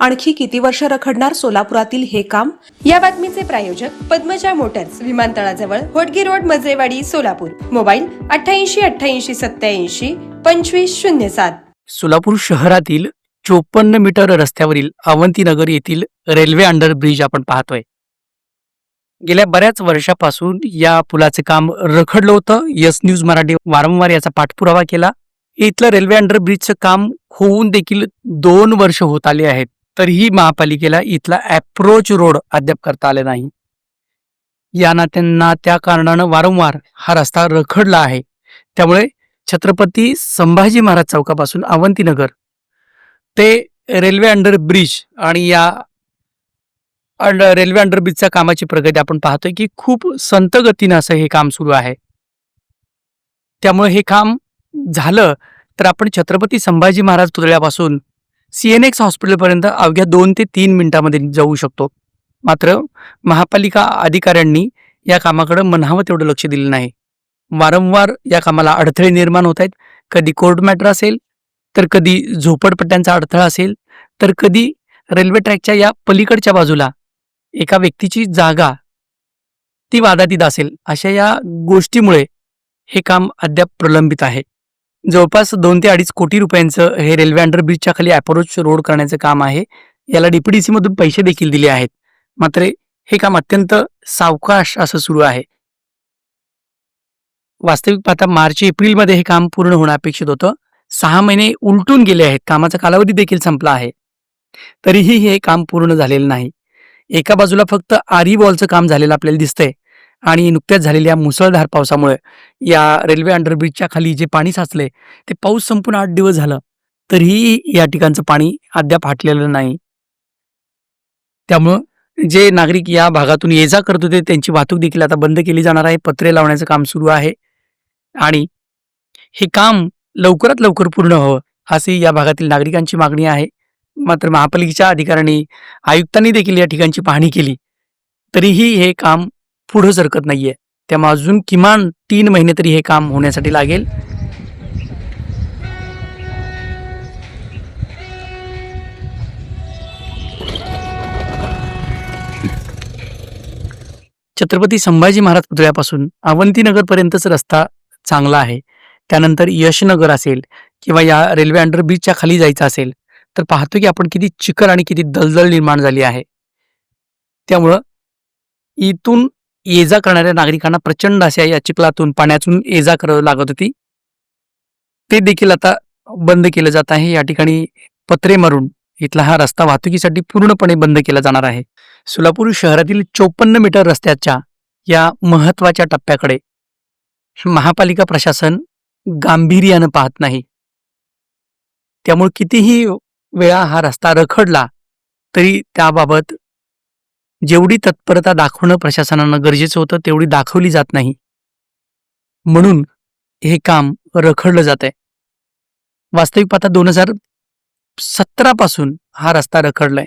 आणखी किती वर्ष रखडणार सोलापुरातील हे काम? या बातमीचे प्रायोजक पद्मजा मोटर्स विमानतळाजवळ होटगी रोड मजरेवाडी सोलापूर. मोबाईल अठ्ठ्याऐंशी अठ्ठ्याऐंशी सत्याऐंशी पंचवीस शून्य सात. सोलापूर शहरातील चोपन्न मीटर रस्त्यावरील अवंतीनगर येथील रेल्वे अंडरब्रिज आपण पाहतोय. गेल्या बऱ्याच वर्षापासून या पुलाचे काम रखडलं होतं. यस न्यूज मराठी वारंवार याचा पाठपुरावा केला. इथलं रेल्वे अंडरब्रिजचं काम होऊन देखील दोन वर्ष होत आली आहेत. तरीही महापालिकेला इथला अप्रोच रोड अद्याप करता आले नाही. यांना त्यांना त्या कारणानं वारंवार हा रस्ता रखडला आहे. त्यामुळे छत्रपती संभाजी महाराज चौकापासून अवंतीनगर ते रेल्वे अंडर ब्रिज आणि या अंड रेल्वे अंडर ब्रिजच्या कामाची प्रगती आपण पाहतोय की खूप संत गतीनं असं हे काम सुरू आहे. त्यामुळे हे काम झालं तर आपण छत्रपती संभाजी महाराज पुतळ्यापासून सी एन एक्स हॉस्पिटलपर्यंत अवघ्या दोन ते तीन मिनिटांमध्ये जाऊ शकतो. मात्र महापालिका अधिकाऱ्यांनी या कामाकडे म्हणावं तेवढं लक्ष दिलं नाही. वारंवार या कामाला अडथळे निर्माण होत आहेत. कधी कोर्ट मॅटर असेल तर कधी झोपडपट्ट्यांचा अडथळा असेल तर कधी रेल्वे ट्रॅकच्या या पलीकडच्या बाजूला एका व्यक्तीची जागा ती वादातीत असेल अशा या गोष्टीमुळे हे काम अद्याप प्रलंबित आहे. जवळपास दोन ते अडीच कोटी रुपयांचं हे रेल्वे अंडरब्रिजच्या खाली अप्रोच रोड करण्याचं काम आहे. याला डीपीडीसी मधून पैसे देखील दिले आहेत. मात्र हे काम अत्यंत सावकाश असं सुरू आहे. वास्तविक पाहता मार्च एप्रिलमध्ये हे काम पूर्ण होणं अपेक्षित होतं. सहा महिने उलटून गेले आहेत. कामाचा कालावधी देखील संपला आहे. तरीही हे काम पूर्ण झालेलं नाही. एका बाजूला फक्त आरी वॉलचं काम झालेलं आपल्याला दिसतंय. आणि नुकत्याच झालेल्या मुसळधार पावसामुळे या रेल्वे अंडरब्रिजच्या खाली जे पाणी साचले ते पाऊस संपून आठ दिवस झालं. तरीही या ठिकाणचं पाणी अद्याप हटलेलं नाही. त्यामुळं जे नागरिक या भागातून ये जा करत होते त्यांची वाहतूक देखील आता बंद केली जाणार आहे. पत्रे लावण्याचं काम सुरू आहे. आणि हे काम लवकरात लवकर पूर्ण व्हावं अशी या भागातील नागरिकांची मागणी आहे. मात्र महापालिकेच्या अधिकाऱ्यांनी आयुक्तांनी देखील या ठिकाणची पाहणी केली. तरीही हे काम पुढं सरकत नाहीये. त्यामुळे अजून किमान तीन महिने तरी हे काम होण्यासाठी लागेल. छत्रपती संभाजी महाराज पुतळ्यापासून अवंतीनगरपर्यंतच रस्ता चांगला आहे. त्यानंतर यशनगर असेल किंवा या रेल्वे अंडरब्रिजच्या खाली जायचं असेल तर पाहतो की आपण किती चिखल आणि किती दलदल निर्माण झाली आहे. त्यामुळं इथून ये जा करणाऱ्या नागरिकांना प्रचंड अशा या चिखलातून पाण्यातून ये जा करावं लागत होती. ते देखील आता बंद केलं जात आहे. या ठिकाणी पत्रे मारून इथला हा रस्ता वाहतुकीसाठी पूर्णपणे बंद केला जाणार आहे. सोलापूर शहरातील चोपन्न मीटर रस्त्याच्या या महत्त्वाच्या टप्प्याकडे महापालिका प्रशासन गांभीर्यानं पाहत नाही. त्यामुळे कितीही वेळा हा रस्ता रखडला तरी त्याबाबत जेवढी तत्परता दाखवणं प्रशासनानं गरजेचं होतं तेवढी दाखवली जात नाही. म्हणून हे काम रखडलं जात आहे वास्तविक पाहता दोन हजार सतरा पासून हा रस्ता रखडलाय.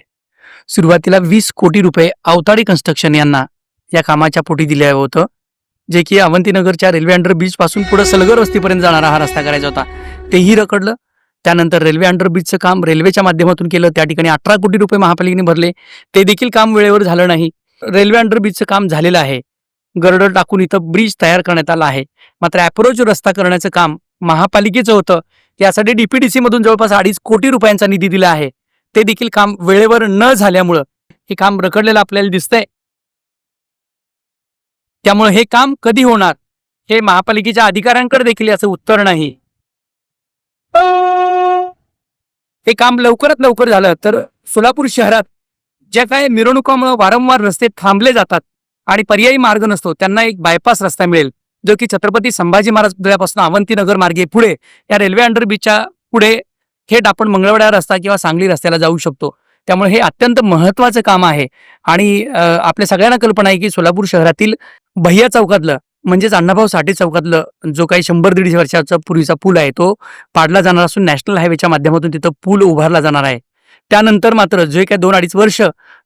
सुरुवातीला वीस कोटी रुपये अवताडी कन्स्ट्रक्शन यांना या कामाच्या पोटी दिले होतं जे की अवंतीनगरच्या रेल्वे अंडर ब्रिजपासून पुढे सलगर वस्तीपर्यंत जाणारा हा रस्ता करायचा होता. तेही रखडलं. त्यानंतर रेल्वे अंडरब्रिजचं काम रेल्वेच्या माध्यमातून केलं. त्या ठिकाणी अठरा कोटी रुपये महापालिकेने भरले. ते देखील काम वेळेवर झालं नाही. रेल्वे अंडरब्रिजचं काम झालेलं आहे. गर्डर टाकून इथं ब्रिज तयार करण्यात आला आहे. मात्र अप्रोच रस्ता करण्याचं काम महापालिकेचं होतं. यासाठी डीपीडीसी मधून जवळपास अडीच कोटी रुपयांचा निधी दिला आहे. ते देखील काम वेळेवर न झाल्यामुळं हे काम रखडलेलं आपल्याला दिसतंय. त्यामुळे हे काम कधी होणार हे महापालिकेच्या अधिकाऱ्यांकडे देखील याचं उत्तर नाही. हे काम लवकरात लवकर झालं तर सोलापूर शहरात ज्या काय मिरवणुकामुळे वारंवार रस्ते थांबले जातात आणि पर्यायी मार्ग नसतो त्यांना एक बायपास रस्ता मिळेल जो की छत्रपती संभाजी महाराज पुतळ्यापासून अवंतीनगर मार्गे पुढे या रेल्वे अंडरब्रिजच्या पुढे थेट आपण मंगळवाड्या रस्ता किंवा सांगली रस्त्याला जाऊ शकतो. त्यामुळे हे अत्यंत महत्वाचं काम आहे. आणि आपल्या सगळ्यांना कल्पना आहे की सोलापूर शहरातील भैया चौकातलं म्हणजेच अण्णाभाऊ साठे चौकातलं जो काही शंभर दीडशे वर्षाचा पूर्वीचा पूल आहे तो पाडला जाणार असून नॅशनल हायवेच्या माध्यमातून तिथं पूल उभारला जाणार आहे. त्यानंतर मात्र जे काय दोन अडीच वर्ष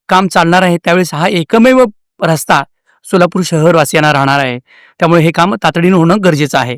काम चालणार आहे त्यावेळेस हा एकमेव रस्ता सोलापूर शहरवासियांना राहणार आहे. त्यामुळे हे काम तातडीनं होणं गरजेचं आहे.